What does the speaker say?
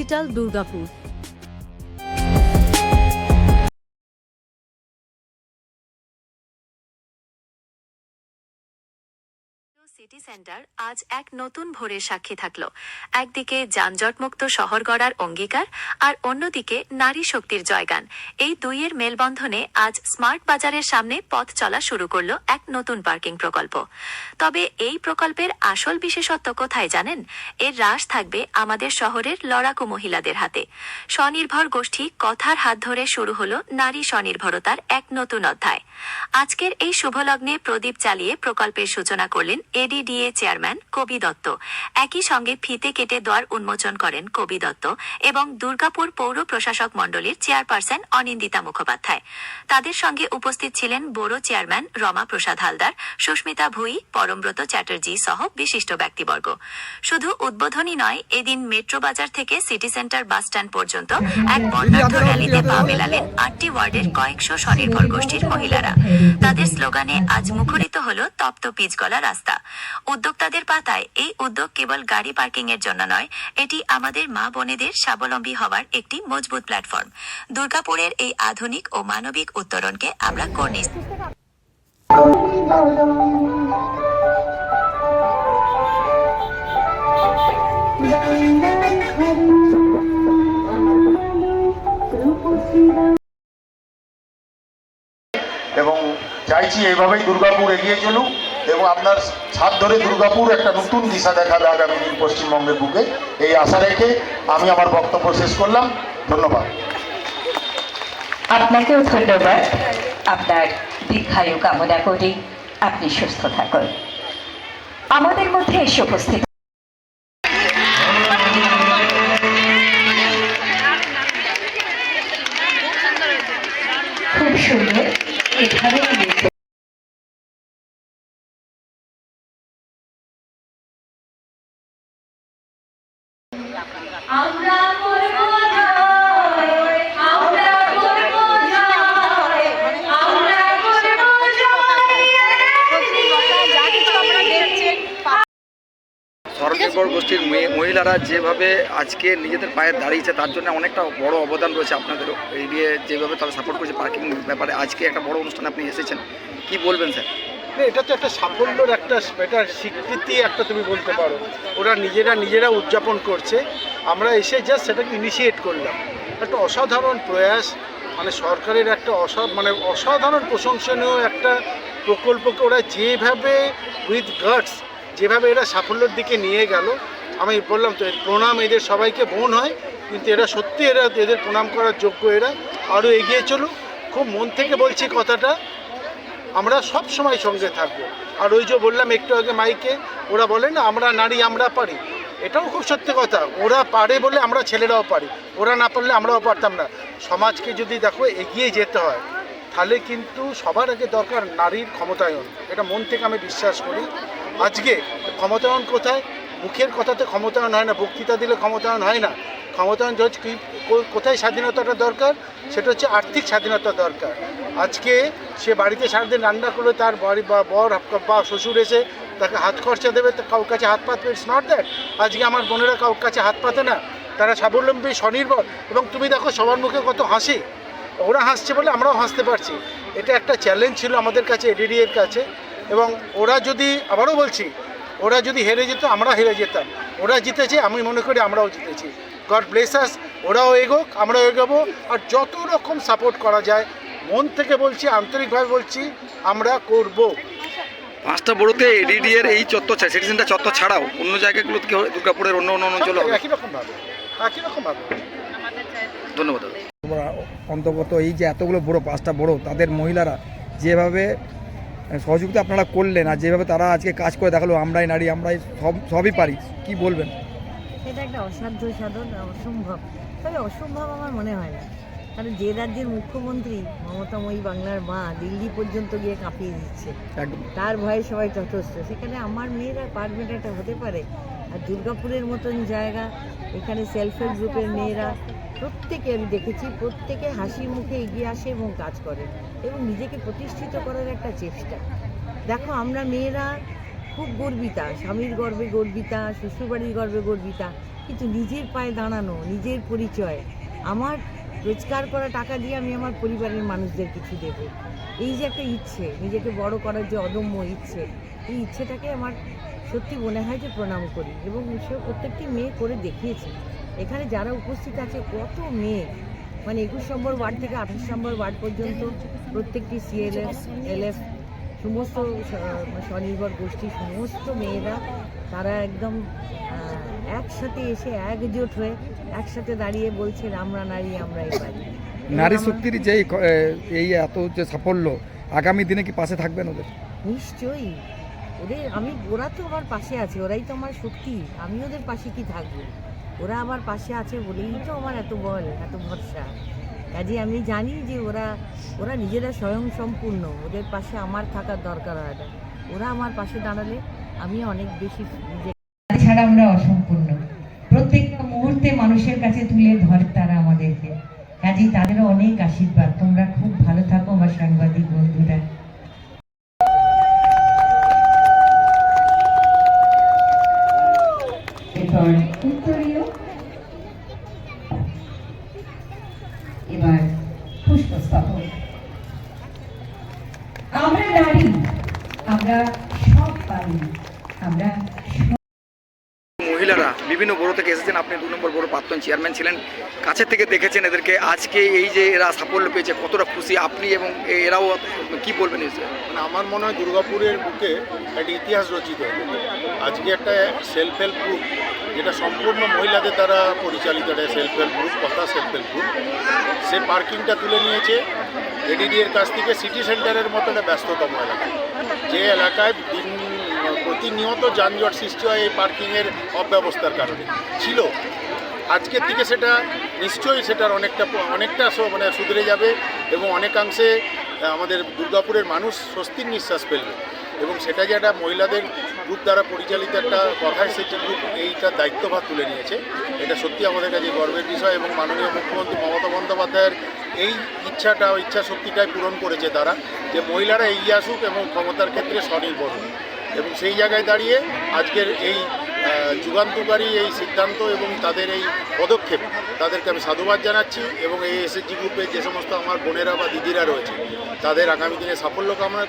Digital Durgapur. City centre আজ এক নতুন ভোরের সাক্ষী থাকল। একদিকে যানজটমুক্ত শহর গড়ার অঙ্গীকার আর অন্যদিকে নারী শক্তির জয়গান। এই দুইয়ের মেলবন্ধনে আজ স্মার্ট বাজারের সামনে পথ চলা শুরু করল এক নতুন পার্কিং প্রকল্প। তবে এই প্রকল্পের আসল বিশেষত্ব কোথায় জানেন? এর রাশ থাকবে আমাদের শহরের লড়াকু মহিলাদের হাতে। স্বনির্ভর গোষ্ঠী কথার হাত ধরে শুরু হল নারী স্বনির্ভরতার এক নতুন অধ্যায়। আজকের এই শুভলগ্নে প্রদীপ চালিয়ে প্রকল্পের সূচনা করলেন এডিডিএ চেয়ারম্যান কবি দত্ত। একই সঙ্গে ফিতে কেটে দ্বার উন্মোচন করেন কবি দত্ত এবং দুর্গাপুর পৌর প্রশাসক মণ্ডলীর চেয়ারপারসন অনিন্দিতা মুখোপাধ্যায়। তাদের সঙ্গে উপস্থিত ছিলেন বড় চেয়ারম্যান রমা প্রসাদ হালদার, সুস্মিতা ভুই, পরমব্রত চ্যাটার্জি সহ বিশিষ্ট ব্যক্তিবর্গ। শুধু উদ্বোধনী নয়, এদিন মেট্রো বাজার থেকে সিটি সেন্টার বাস স্ট্যান্ড পর্যন্ত এক বর্ণাঢ্য র্যালিতে পা মেলালেন আটটি ওয়ার্ডের কয়েকশো স্বনির্ভর গোষ্ঠীর মহিলারা। তাদের স্লোগানে আজ মুখরিত হল তপ্ত পিচগলা রাস্তা। উদ্যোক্তাদের পাতায় এই উদ্যোগ কেবল গাড়ি পার্কিং এর জন্য নয়, এটি আমাদের মা বোনেদের স্বাবলম্বী হওয়ার একটি মজবুত প্ল্যাটফর্ম। দুর্গাপুরের এই আধুনিক ও মানবিক উত্তরণকে আমরা কর্নিশ এবং চাইছি এইভাবেই দুর্গাপুর এগিয়ে চলুক। এবং আপনার ছাদ ধরে দুর্গাপুর একটা নতুন দিশা দেখাবে আগামী দিন পশ্চিমবঙ্গের বুকে। এই আশা রেখে আমি আমার বক্তব্য শেষ করলাম। ধন্যবাদ। আপনাকেও ধন্যবাদ। আপনার দীর্ঘায়ু কামনা করি আপনি সুস্থ থাকুন। আমাদের মধ্যে এসে উপস্থিত খুব সুন্দর। এখানে গোষ্ঠীর মহিলারা যেভাবে আজকে নিজেদের পায়ে দাঁড়িয়েছে, তার জন্য অনেকটা বড় অবদান রয়েছে আপনাদেরও এই দিয়ে যেভাবে তারা সাপোর্ট করেছে পার্কিং ব্যাপারে। আজকে একটা বড় অনুষ্ঠানে আপনি এসেছেন, কি বলবেন স্যার? এটা তো একটা সাফল্যর একটা এটা স্বীকৃতি একটা তুমি বলতে পারো। ওরা নিজেরা নিজেরা উদযাপন করছে। আমরা এসে জাস্ট সেটাকে ইনিশিয়েট করলাম। একটা অসাধারণ প্রয়াস মানে সরকারের একটা অসা মানে অসাধারণ প্রশংসনীয় একটা প্রকল্পকে ওরা যেভাবে উইথ গার্ডস যেভাবে এরা সাফল্যের দিকে নিয়ে গেল আমি বললাম তো, প্রণাম, এদের সবাইকে বোন হয়, কিন্তু এরা সত্যি এরা, এদের প্রণাম করার যোগ্য এরা। আরও এগিয়ে চলুক। খুব মন থেকে বলছি কথাটা, আমরা সব সময় সঙ্গে থাকব। আর ওই যে বললাম একটু আগে মাইকে, ওরা বলে না, আমরা নারী, আমরা পারি। এটাও খুব সত্যি কথা। ওরা পারে বলে আমরা ছেলেরাও পারি। ওরা না পারলে আমরাও পারতাম না। সমাজকে যদি দেখো, এগিয়ে যেতে হয়, তাহলে কিন্তু সবার আগে দরকার নারীর ক্ষমতায়ন। এটা মন থেকে আমি বিশ্বাস করি। আজকে ক্ষমতায়ন কোথায়? মুখের কথাতে ক্ষমতায়ন হয় না, বক্তৃতা দিলে ক্ষমতায়ন হয় না। ক্ষমতায়ন হচ্ছে কি কোথায় স্বাধীনতাটা দরকার? সেটা হচ্ছে আর্থিক স্বাধীনতা দরকার। আজকে সে বাড়িতে সারাদিন রান্না করলে, তার বাড়ি বা বর বা শ্বশুর এসে তাকে হাত খরচা দেবে, তো কাউর কাছে হাত পাতবে ইটস নট দ্যাট আজকে আমার বোনেরা কাউর কাছে হাত পাতে না। তারা স্বাবলম্বী, স্বনির্ভর এবং তুমি দেখো সবার মুখে কত হাসি। ওরা হাসছে বলে আমরাও হাসতে পারছি। এটা একটা চ্যালেঞ্জ ছিল আমাদের কাছে এডিডি এর কাছে। এবং ওরা যদি, আবারও বলছি ওরা যদি হেরে যেত আমরা হেরে যেতাম। ওরা জিতেছে আমি মনে করি আমরাও জিতেছি। গড ব্লেস আস ওরাও এগোক আমরাও এগোবো। আর যত রকম সাপোর্ট করা যায় মন থেকে বলছি আন্তরিকভাবে বলছি আমরা করব। পাঁচটা বড়োতে এডিডি এর এই চত্বর ছাড়া সিটি চত্বর ছাড়াও অন্য জায়গাগুলো কি দুর্গাপুরের অন্য অন্য অঞ্চল একই রকমভাবে একই রকমভাবে। ধন্যবাদ। তোমরা অন্তর্গত এই যে এতগুলো বড় পাঁচটা বড় তাদের মহিলারা যেভাবে সহযোগিতা আপনারা করলেন আর যেভাবে তারা আজকে কাজ করে দেখাল আমরাই নারী আমরাই সব সবই পারি কি বলবেন? এটা একটা অসাধ্য সাধন অসম্ভব। তবে অসম্ভব আমার মনে হয় না। কারণ যে রাজ্যের মুখ্যমন্ত্রী মমতাময়ী বাংলার মা দিল্লি পর্যন্ত গিয়ে কাঁপিয়ে দিচ্ছে। তার ভয়ে সবাই তটস্থ। সেখানে আমার মেয়েরা পারবে এটা হতে পারে। আর দুর্গাপুরের মতন জায়গা এখানে সেলফ হেল্প গ্রুপের মেয়েরা প্রত্যেকে আমি দেখেছি, প্রত্যেকে হাসি মুখে এগিয়ে আসে এবং কাজ করে এবং নিজেকে প্রতিষ্ঠিত করার একটা চেষ্টা। দেখো, আমরা মেয়েরা খুব গর্বিতা, স্বামীর গর্বে গর্বিতা, শ্বশুরবাড়ির গর্বে গর্বিতা, কিন্তু নিজের পায়ে দাঁড়ানো, নিজের পরিচয়, আমার রোজগার করা টাকা দিয়ে আমি আমার পরিবারের মানুষদের কিছু দেব। এই যে একটা ইচ্ছে, নিজেকে বড় করার যে অদম্য ইচ্ছে, এই ইচ্ছেটাকে আমার সত্যি মনে হয় যে প্রণাম করি এবং সে প্রত্যেকটি মেয়ে করে দেখিয়েছে। এখানে যারা উপস্থিত আছে কত মেয়ে? মানে একুশ নম্বর ওয়ার্ড থেকে আঠাশ নম্বর ওয়ার্ড পর্যন্ত প্রত্যেকটি সিএলএফ এলএফ সমস্ত স্বনির্ভর গোষ্ঠী সমস্ত মেয়েরা তারা একদম একসাথে এসে একজোট হয়ে একসাথে দাঁড়িয়ে বলছে আমরা নারী আমরা এবারে নারী শক্তির যে এই এই এত যে সাফল্য আগামী দিনে কি পাশে থাকবেন ওদের? নিশ্চয়ই। ওদের আমি, ওরা তো আমার পাশে আছে, ওরাই তো আমার শক্তি, আমি ওদের পাশে কি থাকব? ওরা আমার পাশে আছে বলেই তো আমার এত বল, এত ভরসা। কাজে আমি জানি যে ওরা ওরা নিজেরা স্বয়ং সম্পূর্ণ, ওদের পাশে আমার থাকার দরকার হয় না। ওরা আমার পাশে দাঁড়ালে আমি অনেক বেশি ছাড়া আমরা অসম্পূর্ণ। প্রত্যেকটা মুহূর্তে মানুষের কাছে তুলে ধরে তারা আমাদেরকে। কাজেই তাদেরও অনেক আশীর্বাদ। তোমরা খুব ভালো থাকো আমার সাংবাদিক বন্ধুরা। এরপর উত্তরীয় এবার পুষ্পস্তবক। আমরা নারী আমরা সব পারি আমরা বিভিন্ন বড় থেকে এসেছেন। আপনি দু নম্বর বড় প্রাক্তন চেয়ারম্যান ছিলেন। কাছের থেকে দেখেছেন এদেরকে। আজকে এই যে এরা সাফল্য পেয়েছে, কতটা খুশি আপনি এবং এরাও কি বলবেন মানে আমার মনে হয় দুর্গাপুরের বুকে একটা ইতিহাস রচিত আজকে একটা সেলফ হেল্প গ্রুপ যেটা সম্পূর্ণ মহিলাদের দ্বারা পরিচালিত একটা সেলফ হেল্প গ্রুপ কথা সেলফ হেল্প গ্রুপ সে পার্কিংটা তুলে নিয়েছে। এডিডি এর কাছ থেকে সিটি সেন্টারের মতো একটা ব্যস্ততম এলাকা। যে এলাকায় দিন প্রতিনিয়ত যানজট সৃষ্টি হয় এই পার্কিংয়ের অব্যবস্থার কারণে। ছিল। আজকের থেকে সেটা নিশ্চয়ই সেটার অনেকটা অনেকটা মানে সুধরে যাবে এবং অনেকাংশে আমাদের দুর্গাপুরের মানুষ স্বস্তির নিঃশ্বাস ফেলবে। এবং সেটা যে একটা মহিলাদের গ্রুপ দ্বারা পরিচালিত একটা কথা এসেছে গ্রুপ এইটার দায়িত্বভার তুলে নিয়েছে। এটা সত্যি আমাদের কাছে গর্বের বিষয় এবং মাননীয় মুখ্যমন্ত্রী মমতা বন্দ্যোপাধ্যায়ের এই ইচ্ছাটা ইচ্ছা শক্তিটাই পূরণ করেছে তারা যে মহিলারা এগিয়ে আসুক এবং ক্ষমতার ক্ষেত্রে স্বনির্ভর এবং সেই জায়গায় দাঁড়িয়ে আজকের এই যুগান্তকারী এই সিদ্ধান্ত এবং তাদের এই পদক্ষেপ, তাদেরকে আমি সাধুবাদ জানাচ্ছি এবং এই এসএসজি গ্রুপের যে সমস্ত আমার বোনেরা বা দিদিরা রয়েছে, তাদের আগামী দিনে সাফল্য কামনা